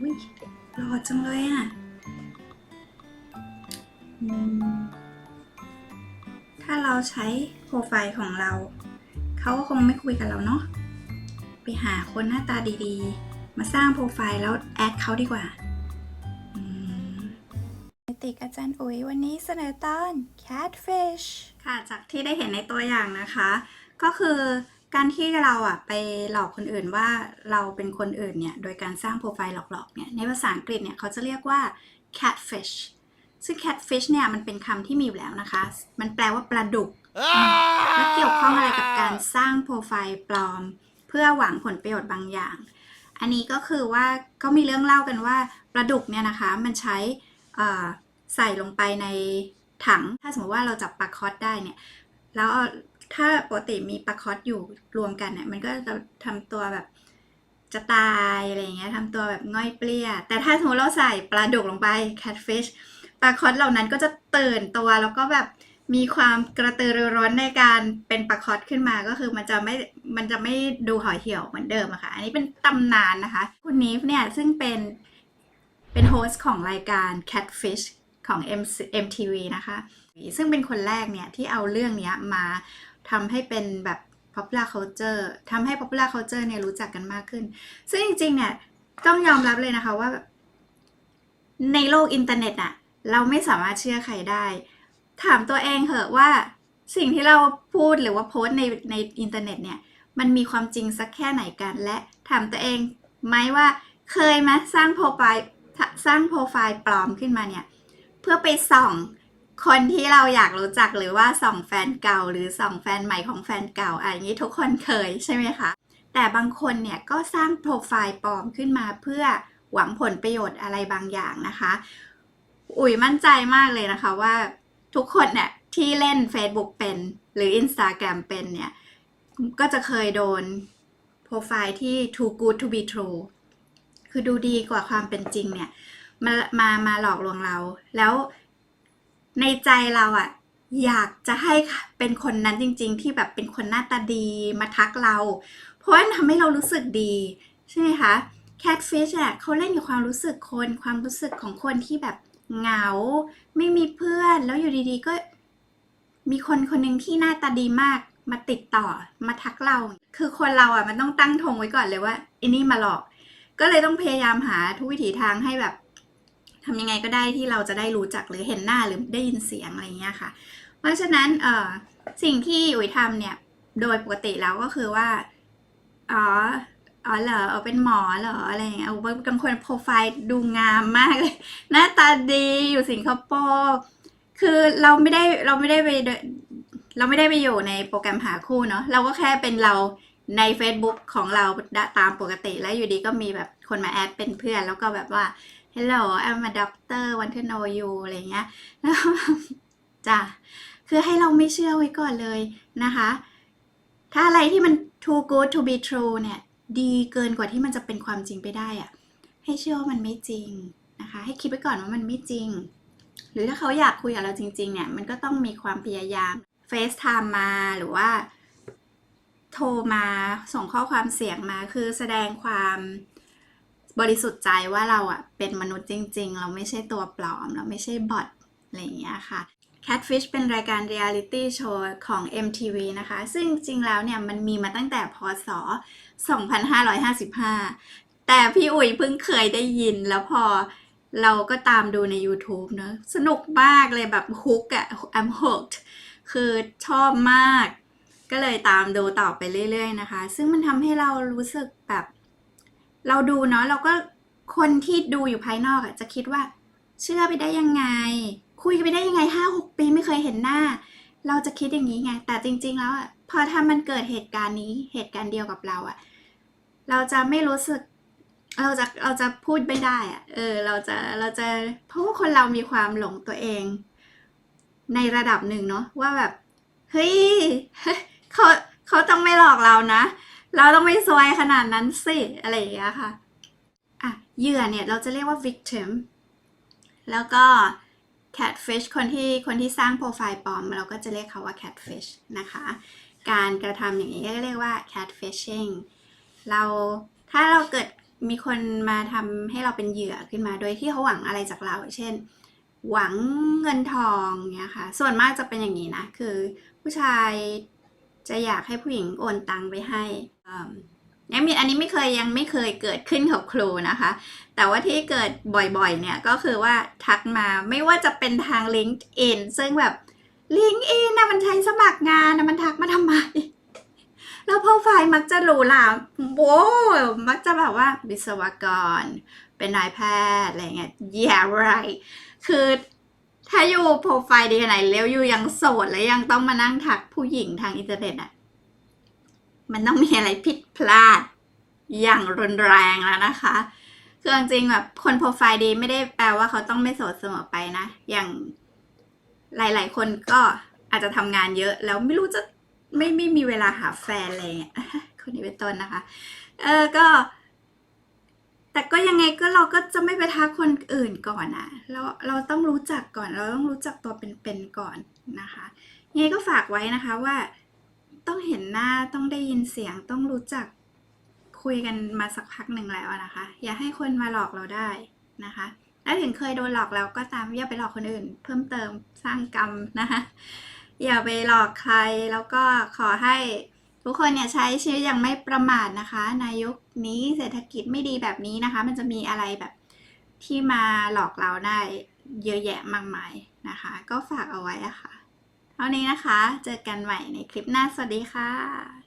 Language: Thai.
อุ้ยหล่อจังเลยอะถ้าเราใช้โปรไฟล์ของเรา เขาก็คงไม่คุยกับเราเนาะ ไปหาคนหน้าตาดีๆ มาสร้างโปรไฟล์แล้วแอดเขาดีกว่าติกอาจารย์อุ๋ยวันนี้เสนอตอน catfish ค่ะ จากที่ได้เห็นในตัวอย่างนะคะ ก็คือ การที่เราอะไปหลอกคนอื่นว่าเราเป็นคนอื่นเนี่ย โดยการสร้างโปรไฟล์หลอกๆเนี่ย ในภาษาอังกฤษเนี่ยเขาจะเรียกว่า catfish ซึ่ง catfish เนี่ยมันเป็นคำที่มีอยู่แล้วนะคะ มันแปลว่าปลาดุกและเกี่ยวข้องอะไรกับการสร้างโปรไฟล์ปลอม เพื่อหวังผลประโยชน์บางอย่าง อันนี้ก็คือว่าก็มีเรื่องเล่ากันว่าปลาดุกเนี่ยนะคะ มันใช้เอ่อใส่ลงไปในถัง ถ้าสมมติว่าเราจับปลาคอสได้เนี่ย แล้วเอา ถ้าปกติมีปลาคอสอยู่รวมกันเนี่ยมันก็จะทำตัวแบบจะตายอะไรเงี้ยทำตัวแบบง่อยเปรี้ย แต่ถ้าสมมติเราใส่ปลาดุกลงไป catfish ปลาคอสเหล่านั้นก็จะตื่นตัวแล้วก็แบบมีความกระตือรือร้นในการเป็นปลาคอสขึ้นมาก็คือมันจะไม่ มันจะไม่ดูห่อเหี่ยวเหมือนเดิมอะค่ะ อันนี้เป็นตำนานนะคะ คุณนีฟเนี่ยซึ่งเป็นเป็นโฮสต์ของรายการ Catfish ของ M MTV นะคะ ซึ่งเป็นคนแรกเนี่ยที่เอาเรื่องเนี้ยมา ทำให้เป็นแบบ popular culture ทำให้ popular culture เนี่ยรู้จักกันมากขึ้น ซึ่งจริงๆเนี่ยต้องยอมรับเลยนะคะว่า ในโลกอินเทอร์เน็ตอะเราไม่สามารถเชื่อใครได้ ถามตัวเองเหอะว่าสิ่งที่เราพูดหรือว่าโพสในในอินเทอร์เน็ตเนี่ย มันมีความจริงสักแค่ไหนกัน และถามตัวเองไหมว่าเคยไหมสร้างโปรไฟล์สร้างโปรไฟล์ปลอมขึ้นมาเนี่ย เพื่อไปส่อง คนที่เราอยากรู้จักหรือว่าส่องแฟนเก่าหรือส่องแฟนใหม่ของแฟนเก่าอะอย่างนี้ทุกคนเคยใช่ไหมคะ แต่บางคนเนี่ยก็สร้างโปรไฟล์ปลอมขึ้นมาเพื่อหวังผลประโยชน์อะไรบางอย่างนะคะ อุ๋ยมั่นใจมากเลยนะคะว่าทุกคนเนี่ยที่เล่น Facebook เป็นหรือ Instagram เป็นเนี่ย ก็จะเคยโดนโปรไฟล์ที่ too good to be true คือดูดีกว่าความเป็นจริงเนี่ย มามามาหลอกลวงเราแล้ว ในใจเราอะอยากจะให้เป็นคนนั้นจริง ๆ ที่แบบเป็นคนหน้าตาดีมาทักเรา เพราะว่าทำให้เรารู้สึกดีใช่ไหมคะ Catfish อะเขาเล่นกับความรู้สึกคนความรู้สึกของคนที่แบบเหงา ไม่มีเพื่อนแล้วอยู่ดีๆก็ มีคนคนหนึ่งที่หน้าตาดีมากมาติดต่อมาทักเรา คือคนเราอะมันต้องตั้งธงไว้ก่อนเลยว่าอันนี้มาหลอก ก็เลยต้องพยายามหาทุกวิถีทางให้แบบ ทำยังไงก็ได้ที่เราจะได้รู้จักหรือเห็นหน้าหรือได้ยินเสียงอะไรเงี้ยค่ะ เพราะฉะนั้นเออสิ่งที่อุ๋ยทำเนี่ยโดยปกติแล้วก็คือว่า อ๋อ อ๋อเหรอเอาเป็นหมอเหรออะไรอย่างเงี้ยเอาบางคนโปรไฟล์ดูงามมากเลย หน้าตาดีอยู่สิงคโปร์คือเราไม่ได้เราไม่ได้ไปเดินเราไม่ได้ไปอยู่ในโปรแกรมหาคู่เนาะเราก็แค่เป็นเราใน Facebook ของเราตามปกติแล้วอยู่ดีก็มีแบบคนมาแอดเป็นเพื่อน แล้วก็แบบว่า hello I'm a doctor want to know you อะไรเงี้ยแล้วจ้ะคือให้เราไม่เชื่อไว้ก่อนเลยนะคะ ถ้าอะไรที่มัน too good to be true เนี่ยดีเกินกว่าที่มันจะเป็นความจริงไปได้อะให้เชื่อว่ามันไม่จริงนะคะ ให้คิดไปก่อนว่ามันไม่จริง หรือถ้าเขาอยากคุยกับเราจริง ๆ เนี่ยมันก็ต้องมีความพยายาม FaceTime มาหรือว่าโทรมาส่งข้อความเสียงมาคือแสดงความ บริสุทธิ์ใจว่าเราอะเป็นมนุษย์จริง ๆ เราไม่ใช่ตัวปลอม เราไม่ใช่บอทอะไรอย่างเงี้ยค่ะ Catfish เป็นรายการ Reality Show ของ MTV นะคะ ซึ่งจริงๆแล้วเนี่ยมันมีมาตั้งแต่พศ 2555 แต่พี่อุ๋ยเพิ่งเคยได้ยินแล้วพอเราก็ตามดูใน YouTube เนอะสนุกมากเลยแบบฮุกอะ I'm hooked คือชอบมาก ก็เลยตามดูต่อไปเรื่อยๆนะคะ ซึ่งมันทำให้เรารู้สึกแบบ เราดูเนาะเราก็คนที่ดูอยู่ภายนอกอะจะคิดว่า เชื่อไปได้ยังไง คุยไปได้ยังไงห้าหกปีไม่เคยเห็นหน้า เราจะคิดอย่างนี้ไง แต่จริง ๆ แล้วอะพอถ้ามันเกิดเหตุการณ์นี้เหตุการณ์เดียวกับเราอะเราจะไม่รู้สึก เราจะเราจะพูดไม่ได้อะเออ เราจะเราจะเพราะว่าคนเรามีความหลงตัวเอง ในระดับหนึ่งเนาะว่าแบบเฮ้ยเขาเขาต้องไม่หลอกเรานะ เราต้องไม่ซวยขนาดนั้นสิอะไรอย่างเงี้ยค่ะอะเหยื่อเนี่ยเราจะเรียกว่า victim แล้วก็ catfish คนที่คนที่สร้างโปรไฟล์ปลอม เราก็จะเรียกเขาว่า catfish นะคะ การกระทำอย่างนี้ก็เรียกว่า catfishing เราถ้าเราเกิดมีคนมาทำให้เราเป็นเหยื่อขึ้นมา โดยที่เขาหวังอะไรจากเรา เช่น หวังเงินทองเนี่ยค่ะ ส่วนมากจะเป็นอย่างนี้นะ คือผู้ชายจะอยากให้ผู้หญิงโอนตังไปให้ ยังมีอันนี้ไม่เคยยังไม่เคยเกิดขึ้นกับครูนะคะ แต่ว่าที่เกิดบ่อยๆ เนี่ยก็คือว่าทักมาไม่ว่าจะเป็นทาง LinkedIn ซึ่งแบบ LinkedIn นะมันใช้สมัครงานนะมันทักมาทำไม แล้วโปรไฟล์มักจะหรูหราโว้มักจะแบบว่าวิศวกร เป็นนายแพทย์อะไรเงี้ย yeah right คือถ้าอยู่โปรไฟล์ดีขนาดไหนแล้วอยู่ยังโสดและยังต้องมานั่งทักผู้หญิงทางอินเทอร์เน็ตอะ มันต้องมีอะไรผิดพลาดอย่างรุนแรงแล้วนะคะคือจริงๆแบบคนโปรไฟล์ดีไม่ได้แปลว่าเขาต้องไม่โสดเสมอไปนะ อย่างหลาย ๆ คนก็อาจจะทำงานเยอะ แล้วไม่รู้จะไม่ไม่มีเวลาหาแฟนอะไรเงี้ยคนนี้เป็นต้นนะคะ เออก็ แต่ก็ยังไงก็เราก็จะไม่ไปทักคนอื่นก่อนอะเราเราต้องรู้จักก่อน เราต้องรู้จักตัวเป็นๆก่อนนะคะยังไงก็ฝากไว้นะคะว่า ต้องเห็นหน้าต้องได้ยินเสียงต้องรู้จักคุยกันมาสักพักหนึ่งแล้วนะคะ อย่าให้คนมาหลอกเราได้นะคะแล้วถึงเคยโดนหลอกแล้วก็ตามอย่าไปหลอกคนอื่น เพิ่มเติมสร้างกรรมนะคะอย่าไปหลอกใครแล้วก็ขอให้ทุกคนเนี่ยใช้ชีวิตอย่างไม่ประมาทนะคะในยุคนี้เศรษฐกิจไม่ดีแบบนี้นะคะ มันจะมีอะไรแบบที่มาหลอกเราได้เยอะแยะมากมายนะคะ ก็ฝากเอาไว้ะค่ะ เท่านี้นะคะ เจอกันใหม่ในคลิปหน้า สวัสดีค่ะ